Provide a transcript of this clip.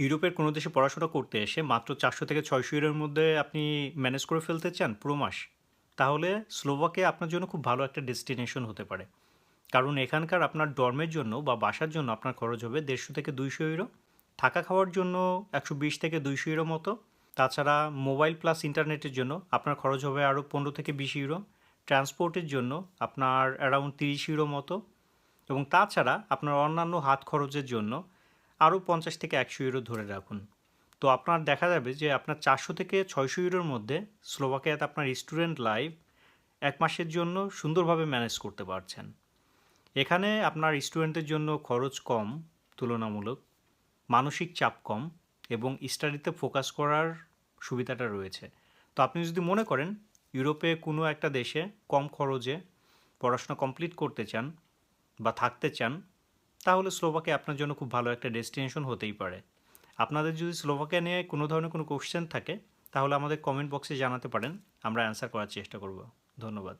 ইউরোপের কোনো দেশে পড়াশোনা করতে এসে মাত্র চারশো থেকে ছয়শো ইউরোর মধ্যে আপনি ম্যানেজ করে ফেলতে চান পুরো মাস, তাহলে স্লোভাকে আপনার জন্য খুব ভালো একটা ডেস্টিনেশন হতে পারে। কারণ এখানকার আপনার ডর্মের জন্য বা বাসার জন্য আপনার খরচ হবে দেড়শো থেকে দুইশো ইউরো, থাকা খাওয়ার জন্য একশো বিশ থেকে দুইশো ইউরো মতো। তাছাড়া মোবাইল প্লাস ইন্টারনেটের জন্য আপনার খরচ হবে আরও পনেরো থেকে বিশ ইউরো, ট্রান্সপোর্টের জন্য আপনার অ্যারাউন্ড তিরিশ ইউরো মতো। এবং তাছাড়া আপনার অন্যান্য হাত খরচের জন্য আরও পঞ্চাশ থেকে একশো ইউরো ধরে রাখুন। তো আপনার দেখা যাবে যে আপনার চারশো থেকে ছয়শো ইউরোর মধ্যে স্লোভাকিয়াতে আপনার স্টুডেন্ট লাইফ এক মাসের জন্য সুন্দরভাবে ম্যানেজ করতে পারছেন। এখানে আপনার স্টুডেন্টদের জন্য খরচ কম, তুলনামূলক, মানসিক চাপ কম এবং স্টাডিতে ফোকাস করার সুবিধাটা রয়েছে। তো আপনি যদি মনে করেন ইউরোপে কোনো একটা দেশে কম খরচে পড়াশোনা কমপ্লিট করতে চান বা থাকতে চান তাহলে স্লোভাকে আপনার জন্য খুব ভালো একটা ডেস্টিনেশন হতেই পারে। আপনাদের যদি স্লোভাকিয়া নিয়ে কোনো ধরনের কোনো কোশ্চেন থাকে, তাহলে আমাদের কমেন্ট বক্সে জানাতে পারেন, আমরা অ্যান্সার করার চেষ্টা করব। ধন্যবাদ।